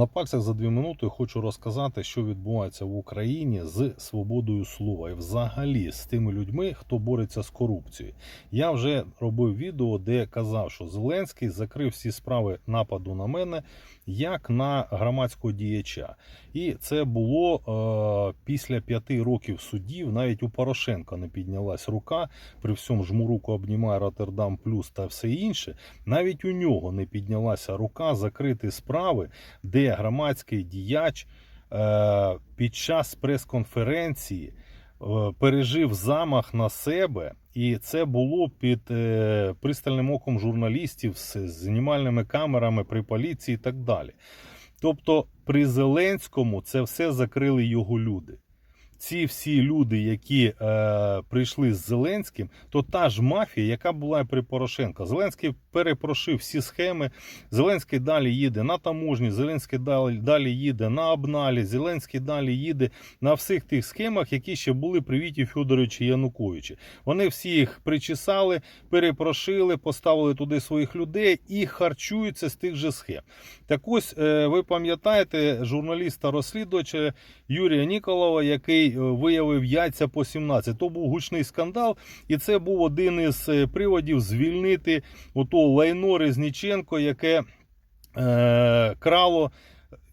На пальцях за дві минути хочу розказати, що відбувається в Україні з свободою слова і взагалі з тими людьми, хто бореться з корупцією. Я вже робив відео, де казав, що Зеленський закрив всі справи нападу на мене як на громадського діяча. І це було е, після п'яти років судів. Навіть у Порошенка не піднялась рука. При всьому жмуруку обнімає Роттердам Плюс та все інше. Навіть у нього не піднялася рука закрити справи, де громадський діяч е, під час прес-конференції е, пережив замах на себе, і це було під е, пристальним оком журналістів з знімальними камерами при поліції і так далі. Тобто при Зеленському це все закрили його люди. Ці всі люди, які е, прийшли з Зеленським, то та ж мафія, яка була при Порошенко. Зеленський перепрошив всі схеми. Зеленський далі їде на таможні, Зеленський далі, далі їде на обналі, Зеленський далі їде на всіх тих схемах, які ще були при Віті Федоровичі Януковичі. Вони всі їх причесали, перепрошили, поставили туди своїх людей і харчуються з тих же схем. Так ось е, ви пам'ятаєте журналіста-розслідувача Юрія Ніколова, який е, виявив яйця по 17. То був гучний скандал, і це був один із е, приводів звільнити ото лайно Резніченко, яке е, крало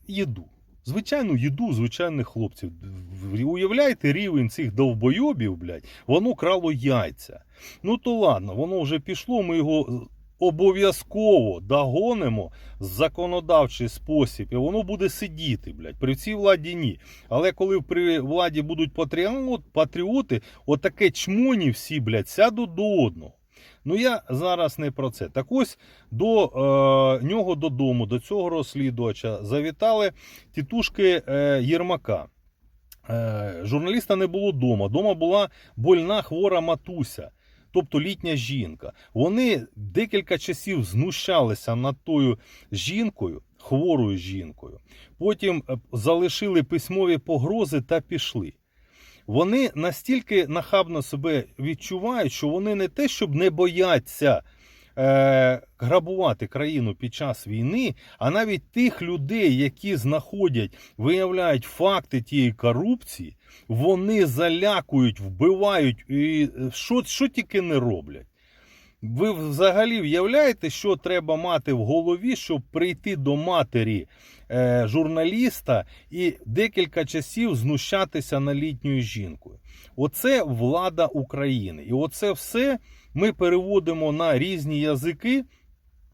їду. Звичайну їду звичайних хлопців. Уявляєте рівень цих довбойобів, блядь, воно крало яйця. Ну то ладно, воно вже пішло, ми його обов'язково догонимо законодавчий спосіб, і воно буде сидіти, блядь. При цій владі ні. Але коли при владі будуть патріот, патріоти, отаке чмоні всі, блядь, сядуть до одного. Ну я зараз не про це. Так ось до е, нього додому, до цього розслідувача, завітали тітушки е, Єрмака. Е, журналіста не було вдома. Дома була больна хвора матуся. Тобто літня жінка. Вони декілька часів знущалися над тою жінкою, хворою жінкою. Потім е, залишили письмові погрози та пішли. Вони настільки нахабно себе відчувають, що вони не те, щоб не бояться е, грабувати країну під час війни, а навіть тих людей, які знаходять, виявляють факти тієї корупції, вони залякують, вбивають і е, що, що тільки не роблять. Ви взагалі в'являєте, що треба мати в голові, щоб прийти до матері е, журналіста і декілька часів знущатися на літньою жінкою? Оце влада України. І оце все ми переводимо на різні язики.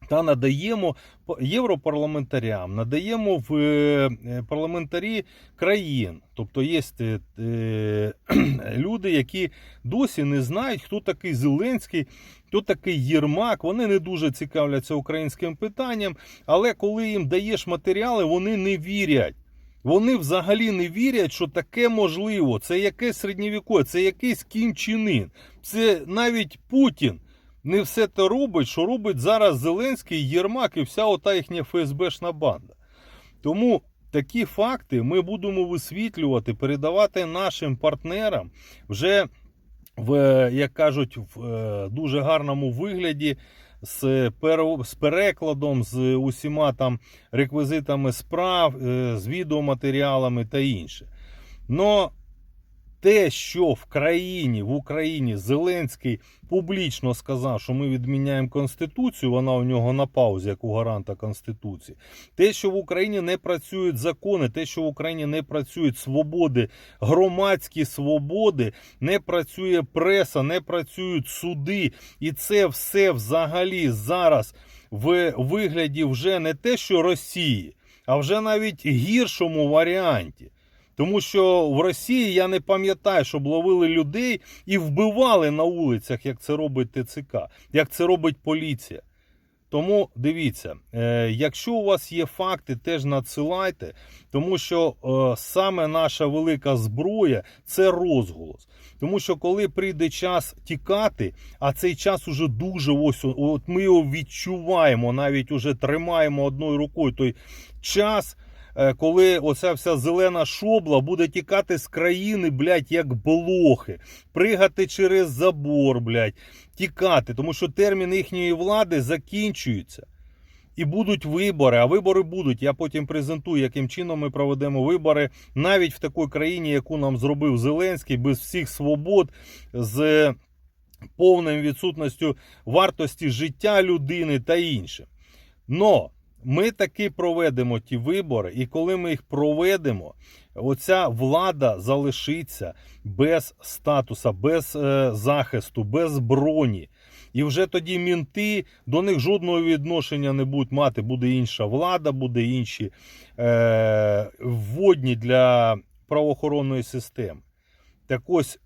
Та надаємо європарламентарям, надаємо в е, парламентарі країн. Тобто є е, е, люди, які досі не знають, хто такий Зеленський, хто такий Єрмак. Вони не дуже цікавляться українським питанням, але коли їм даєш матеріали, вони не вірять. Вони взагалі не вірять, що таке можливо. Це якесь середньовікове, це якийсь Ін. Це навіть Путін не все те робить, що робить зараз Зеленський, Єрмак і вся ота їхня ФСБшна банда. Тому такі факти ми будемо висвітлювати, передавати нашим партнерам вже в, як кажуть, в е, дуже гарному вигляді. З з перекладом, з усіма там реквізитами справ, е, з відеоматеріалами та інше. Но те, що в країні, в Україні Зеленський публічно сказав, що ми відміняємо Конституцію, вона у нього на паузі, як у гаранта Конституції. Те, що в Україні не працюють закони, те, що в Україні не працюють свободи, громадські свободи, не працює преса, не працюють суди. І це все взагалі зараз в вигляді вже не те, що Росії, а вже навіть гіршому варіанті. Тому що в Росії я не пам'ятаю, щоб ловили людей і вбивали на вулицях, як це робить ТЦК, як це робить поліція. Тому дивіться, е, якщо у вас є факти, теж надсилайте, тому що е, саме наша велика зброя це розголос. Тому що коли прийде час тікати, а цей час уже дуже ось от ми його відчуваємо, навіть уже тримаємо одною рукою той час. Е, Коли оця вся зелена шобла буде тікати з країни, блядь, як блохи, пригати через забор, блядь, тікати, тому що термін їхньої влади закінчується. І будуть вибори, а вибори будуть. Я потім презентую, яким чином ми проведемо вибори навіть в такій країні, яку нам зробив Зеленський, без всіх свобод, з повною відсутністю вартості життя людини та інше. Но ми таки проведемо ті вибори, і коли ми їх проведемо, оця влада залишиться без статуса, без е, захисту, без броні. І вже тоді мінти до них жодного відношення не будуть мати. Буде інша влада, буде інші е, вводні для правоохоронної системи. Так ось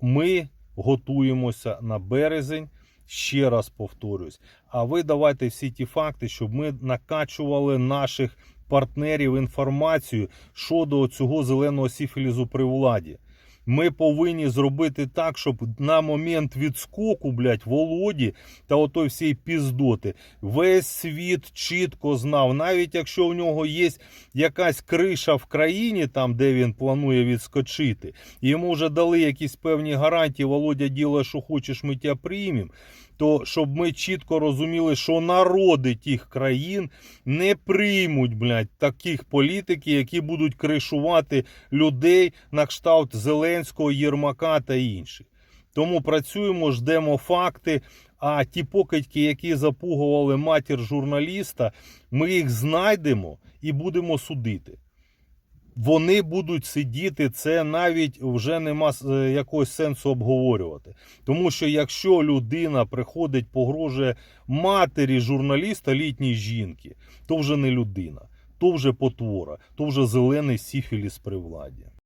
ми готуємося на березень. Ще раз повторюсь. А ви давайте всі ті факти, щоб ми накачували наших партнерів інформацію щодо цього зеленого сіфілізу при владі. Ми повинні зробити так, щоб на момент відскоку, блядь, Володі та отой всієї піздоти весь світ чітко знав, навіть якщо в нього є якась криша в країні, там де він планує відскочити, йому вже дали якісь певні гарантії, Володя діло, що хочеш, ми тебе приймемо. То щоб ми чітко розуміли, що народи тих країн не приймуть блядь, таких політиків, які будуть кришувати людей на кшталт Зеленського, Єрмака та інших. Тому працюємо, ждемо факти. А ті покидьки, які запугували матір журналіста, ми їх знайдемо і будемо судити. Вони будуть сидіти, це навіть вже нема е, якогось сенсу обговорювати. Тому що якщо людина приходить, погрожує матері журналіста літній жінки, то вже не людина, то вже потвора, то вже зелений сіфіліс при владі.